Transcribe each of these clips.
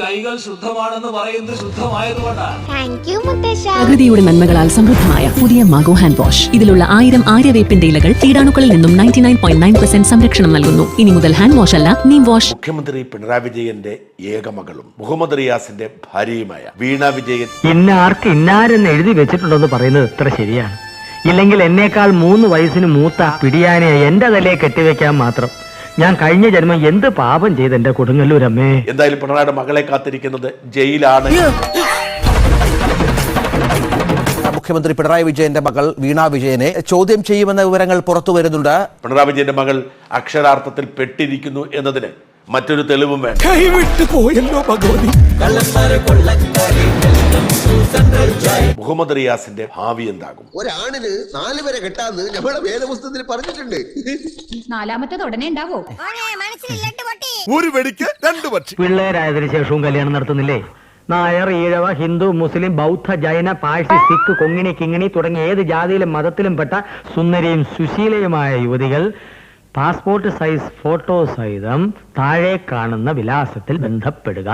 കൈകൾ ശുദ്ധമാണെന്ന് പറയുന്നത് ശുദ്ധമായതുകൊണ്ടാണ് പ്രകൃതിയുടെ നന്മകളാൽ സമൃദ്ധമായ പുതിയ മാഗോ ഹാൻഡ് വാഷ്. ഇതിലുള്ള ആയിരം ആര്യവേപ്പിന്റെ ഇലകൾ കീടാണുക്കളിൽ നിന്നും ninety nine point nine percent സംരക്ഷണം നൽകുന്നു. ഇനി മുതൽ ഹാൻഡ് വാഷ് അല്ല നീം വാഷ്. മുഖ്യമന്ത്രി പിണറായി വിജയന്റെ ഏകമകളും മുഹമ്മദ് റിയാസിന്റെ ഭാര്യയുമായ വീണ വിജയൻ. ഇന്നാർക്ക് ഇന്നാരെന്ന് എഴുതി വെച്ചിട്ടുണ്ടെന്ന് പറയുന്നത് ഇത്ര ശരിയാണ്. ഇല്ലെങ്കിൽ എന്നേക്കാൾ മൂന്ന് വയസ്സിന് മൂത്ത പിടിയാനെ എന്റെ തലയെ കെട്ടിവെക്കാൻ മാത്രം. ഞാൻ കഴിഞ്ഞ ജന്മം എന്ത് പാപം ചെയ്ത് എന്റെ കൊടുങ്ങല്ലൂരമ്മേ? എന്തായാലും പിണറായിയുടെ മകളെ കാത്തിരിക്കുന്നത് ജയിലാണ്. മുഖ്യമന്ത്രി പിണറായി വിജയന്റെ മകൾ വീണാ വിജയനെ ചോദ്യം ചെയ്യുമെന്ന വിവരങ്ങൾ പുറത്തു വരുന്നുണ്ട്. പിണറായി വിജയന്റെ മകൾ അക്ഷരാർത്ഥത്തിൽ പെട്ടിരിക്കുന്നു എന്നതിന് മറ്റൊരു തെളിവും വേണം മുഹമ്മദ് റിയാസിന്റെ ഭാവി എന്താകും? ഒരാണിന് നാല് വരെ കെട്ടാന്ന് നമ്മുടെ വേദപുസ്തകത്തിൽ പറഞ്ഞിട്ടുണ്ട്. നാലാമത്തേത് ഉടനെ ഉണ്ടാവോ? ഒരു വെടിക്ക് രണ്ട് പക്ഷി. പിള്ളേരായതിനു ശേഷവും കല്യാണം നടത്തുന്നില്ലേ? നായർ ഈഴവ ഹിന്ദു മുസ്ലിം ബൗദ്ധ ജൈന പാഴ്സി സിഖ് കൊങ്ങിണി കിങ്ങിണി തുടങ്ങിയ ഏത് ജാതിയിലും മതത്തിലും പെട്ട സുന്ദരിയും സുശീലയുമായ യുവതികൾ പാസ്പോർട്ട് സൈസ് ഫോട്ടോ സഹിതം താഴെ കാണുന്ന വിലാസത്തിൽ ബന്ധപ്പെടുക.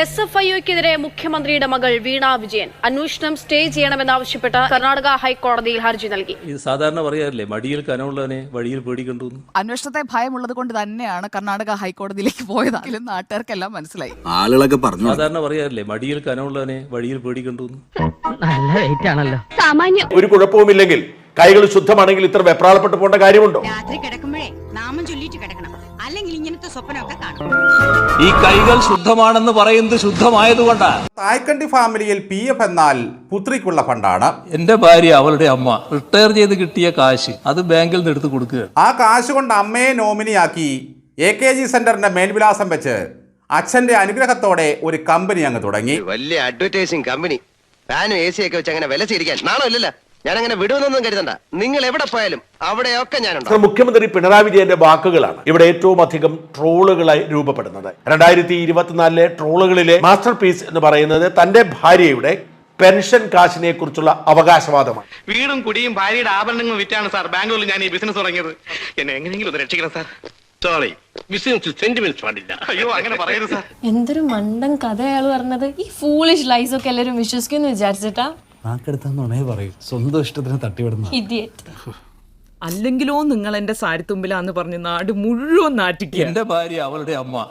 എസ് എഫ് ഐഒക്കെതിരെ മുഖ്യമന്ത്രിയുടെ മകൾ വീണ വിജയൻ അന്വേഷണം സ്റ്റേ ചെയ്യണമെന്നാവശ്യപ്പെട്ട് കർണാടക ഹൈക്കോടതിയിൽ ഹർജി നൽകി. ഇത് സാധാരണ പറയാറില്ലേ? മടിയിൽ കനമുള്ളവനെ വഴിയിൽ പേടിക്കണ്ടു അന്വേഷണത്തെ ഭയമുള്ളത് കൊണ്ട് തന്നെയാണ് കർണാടക ഹൈക്കോടതിയിലേക്ക് പോയതെങ്കിലും നാട്ടുകാർക്കെല്ലാം മനസ്സിലായി. ആളുകളൊക്കെ പറഞ്ഞു. സാധാരണ പറയാറില്ലേ? മടിയിൽ കനമുള്ളവനെ വഴിയിൽ പേടിക്കണ്ടു നല്ല റേറ്റ് ആണല്ലോ. സാമാന്യ. ഒരു കുഴപ്പവുമില്ലെങ്കിൽ കൈകൾ ശുദ്ധമാണെങ്കിൽ ഇത്ര വെപ്രാളപ്പെട്ടു പോകേണ്ട കാര്യമുണ്ടോ? രാത്രി കിടക്കുമ്പോഴേ നാമം ചൊല്ലിട്ട് കിടക്കണം. അല്ലെങ്കിൽ ഇങ്ങനത്തെ സ്വപ്നമൊക്കെ കാണും. ഈ കൈകൾ ശുദ്ധമാണെന്ന് പറയുന്നത് ശുദ്ധമായതുകൊണ്ടാണ് തായ്ക്കണ്ടി ഫാമിലിയിൽ പി എഫ് എന്നാൽ പുത്രിക്കുള്ള ഫണ്ടാണ്. എന്റെ ഭാര്യ അവളുടെ അമ്മ റിട്ടയർ ചെയ്ത് കിട്ടിയ കാശ് അത് ബാങ്കിൽ നിന്ന് എടുത്ത് കൊടുക്കുക. ആ കാശ് കൊണ്ട് അമ്മയെ നോമിനിയാക്കി എ കെ ജി സെന്ററിന്റെ മേൽവിലാസം വെച്ച് അച്ഛന്റെ അനുഗ്രഹത്തോടെ ഒരു കമ്പനി അങ്ങ് തുടങ്ങി. വലിയ അഡ്വർടൈസിംഗ് കമ്പനി. ഫാനും എ സി ഒക്കെ വെച്ച് അങ്ങനെ വില ചെയ്യിക്കാൻ നാണോ ഇല്ലല്ല? ഞാൻ അങ്ങനെ വിടുമെന്നൊന്നും കരുതണ്ട. നിങ്ങൾ എവിടെ പോയാലും അവിടെയൊക്കെ ഞാനുണ്ട്. സർ, മുഖ്യമന്ത്രി പിണറായി വിജയന്റെ വാക്കുകളാണ് ഇവിടെ ഏറ്റവും അധികം ട്രോളുകളായി രൂപപ്പെടുന്നത്. രണ്ടായിരത്തി ഇരുപത്തിനാലിലെ ട്രോളുകളിലെ മാസ്റ്റർ പീസ് എന്ന് പറയുന്നത് തന്റെ ഭാര്യയുടെ പെൻഷൻ കാശിനെ കുറിച്ചുള്ള അവകാശവാദമാണ്. വീടും കുടിയും ഭാര്യയുടെ ആഭരണങ്ങളും വിറ്റാണ് സാർ. ബാംഗ്ലൂരിൽ ഞാൻ ഈ ബിസിനസ് തുടങ്ങിയത്. എന്നെ എങ്ങനെയെങ്കിലും ഒന്ന് രക്ഷിക്കണം സാർ. സോറി ബിസിനസ് സെന്റിമെന്റ്സ് പാടില്ല അയ്യോ അങ്ങനെ പറയരുത് സാർ. എന്തൊരു മണ്ടൻ കഥ അയാൾ പറഞ്ഞത്. ഈ ഫൂളിഷ് ലൈസ് ഒക്കെ എല്ലാവരും വിശ്വസിക്കുന്നു വിചാരിച്ചിട്ടാ. നാക്കെടുത്താന്നുണേ പറയും. സ്വന്തം ഇഷ്ടത്തിന് തട്ടിവിടുന്ന ഇഡിയറ്റ് അല്ലെങ്കിലോ നിങ്ങൾ എന്റെ സാരിത്തുമ്പിലാന്ന് പറഞ്ഞ് നാട് മുഴുവൻ നാറ്റിക്കുക. എന്റെ ഭാര്യ അവളുടെ അമ്മ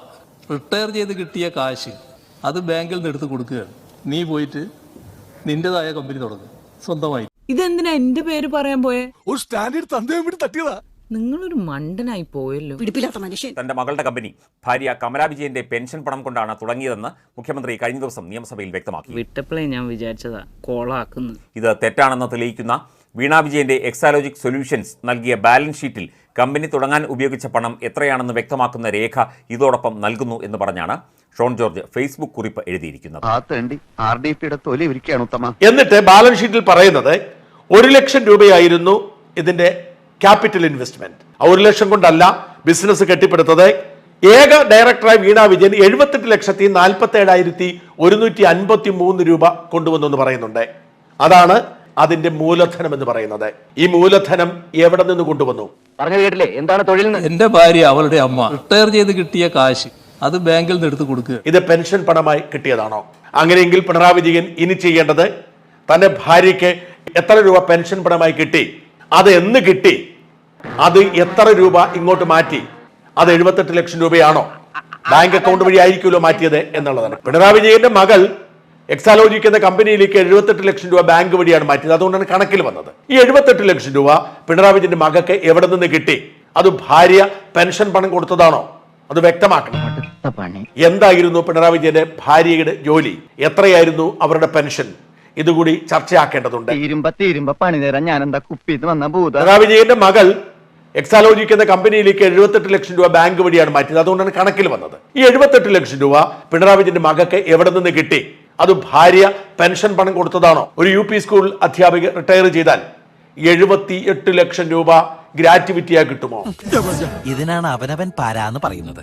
റിട്ടയർ ചെയ്ത് കിട്ടിയ കാശ് അത് ബാങ്കിൽ നിന്ന് എടുത്ത് കൊടുക്കുക. നീ പോയിട്ട് നിന്റേതായ കമ്പനി തുടങ്ങും. സ്വന്തമായി ഇതെന്തിനാ എന്റെ പേര് പറയാൻ പോയേ? ഒരു സ്റ്റാൻഡേർഡ് തന്നെ തട്ടിയതാ. നിങ്ങളൊരു മണ്ടനായി പോയല്ലോ. തന്റെ മകളുടെ കമ്പനി ഭാര്യ കമലാ വിജയന്റെ പെൻഷൻ പണം കൊണ്ടാണ് തുടങ്ങിയതെന്ന് മുഖ്യമന്ത്രി കഴിഞ്ഞ ദിവസം നിയമസഭയിൽ വ്യക്തമാക്കി. വിട്ടപ്പോഴേ ഞാൻ വിചാരിച്ചതാ കോളാക്കുന്നു. ഇത് തെറ്റാണെന്ന് തെളിയിക്കുന്ന വീണ വിജയന്റെ എക്സാലോജിക് സൊല്യൂഷൻസ് നൽകിയ ബാലൻസ് ഷീറ്റിൽ കമ്പനി തുടങ്ങാൻ ഉപയോഗിച്ച പണം എത്രയാണെന്ന് വ്യക്തമാക്കുന്ന രേഖ ഇതോടൊപ്പം നൽകുന്നു എന്ന് പറഞ്ഞാണ് ഷോൺ ജോർജ് ഫേസ്ബുക്ക് കുറിപ്പ് എഴുതിയിരിക്കുന്നത്. എന്നിട്ട് ബാലൻസ് ഷീറ്റിൽ പറയുന്നത് ഒരു ലക്ഷം രൂപയായിരുന്നു ഇതിന്റെ ക്യാപിറ്റൽ ഇൻവെസ്റ്റ്മെന്റ്. ആ ഒരു ലക്ഷം കൊണ്ടല്ല ബിസിനസ് കെട്ടിപ്പടുത്തത്. ഏക ഡയറക്ടറായ വീണ വിജയൻ എഴുപത്തെട്ട് ലക്ഷത്തി നാൽപ്പത്തി ഏഴായിരത്തി ഒരുന്നൂറ്റി അൻപത്തി മൂന്ന് രൂപ കൊണ്ടുവന്നെന്ന് പറയുന്നുണ്ട്. അതാണ് അതിന്റെ മൂലധനം എന്ന് പറയുന്നത്. ഈ മൂലധനം എവിടെ നിന്ന് കൊണ്ടുവന്നു? പറഞ്ഞു കേട്ടില്ലേ? എന്താണ് തൊഴിൽ എന്റെ ഭാര്യ അവളുടെ അമ്മ റിട്ടയർ ചെയ്ത് കിട്ടിയ കാശ് അത് ബാങ്കിൽ നിന്ന് എടുത്ത് കൊടുക്കുക. ഇത് പെൻഷൻ പണമായി കിട്ടിയതാണോ? അങ്ങനെയെങ്കിൽ പിണറായി വിജയൻ ഇനി ചെയ്യേണ്ടത് തന്റെ ഭാര്യയ്ക്ക് എത്ര രൂപ പെൻഷൻ പണമായി കിട്ടി? അത് എന്ന് കിട്ടി? അത് എത്ര രൂപ ഇങ്ങോട്ട് മാറ്റി? അത് എഴുപത്തെട്ട് ലക്ഷം രൂപയാണോ? ബാങ്ക് അക്കൗണ്ട് വഴി ആയിരിക്കുമല്ലോ മാറ്റിയത് എന്നുള്ളതാണ്. പിണറായി വിജയന്റെ മകൾ എക്സാലോജിക് എന്ന കമ്പനിയിലേക്ക് എഴുപത്തെട്ട് ലക്ഷം രൂപ ബാങ്ക് വഴിയാണ് മാറ്റിയത്. അതുകൊണ്ടാണ് കണക്കിൽ വന്നത്. ഈ എഴുപത്തെട്ട് ലക്ഷം രൂപ പിണറായി വിജയന്റെ മകൾക്ക് എവിടെ നിന്ന് കിട്ടി? അത് ഭാര്യ പെൻഷൻ പണം കൊടുത്തതാണോ? അത് വ്യക്തമാക്കണം. എന്തായിരുന്നു പിണറായി വിജയന്റെ ഭാര്യയുടെ ജോലി? എത്രയായിരുന്നു അവരുടെ പെൻഷൻ? ഇതുകൂടി ചർച്ചയാക്കേണ്ടതുണ്ട്. തീരുമ്പ തീരുമ്പ പണി തരാൻ ഞാൻ എന്താ കുപ്പിന്ന് വന്ന ഭൂത? പിണറായി വിജയന്റെ മകൾ എക്സാലോജിക് എന്ന കമ്പനിയിലേക്ക് എഴുപത്തെട്ട് ലക്ഷം രൂപ ബാങ്ക് വഴിയാണ് മാറ്റിയത്. അതുകൊണ്ടാണ് കണക്കിൽ വന്നത്. ഈ എഴുപത്തെട്ട് ലക്ഷം രൂപ പിണറായി വിജയന്റെ മകൾക്ക് എവിടെ നിന്ന് കിട്ടി? അത് ഭാര്യ പെൻഷൻ പണം കൊടുത്തതാണോ? ഒരു യു പി സ്കൂൾ അധ്യാപിക റിട്ടയർ ചെയ്താൽ എഴുപത്തി എട്ട് ലക്ഷം രൂപ ഗ്രാറ്റുവിറ്റിയാ കിട്ടുമോ? ഇതിനാണ് അവനവൻ പാരാന്ന് പറയുന്നത്.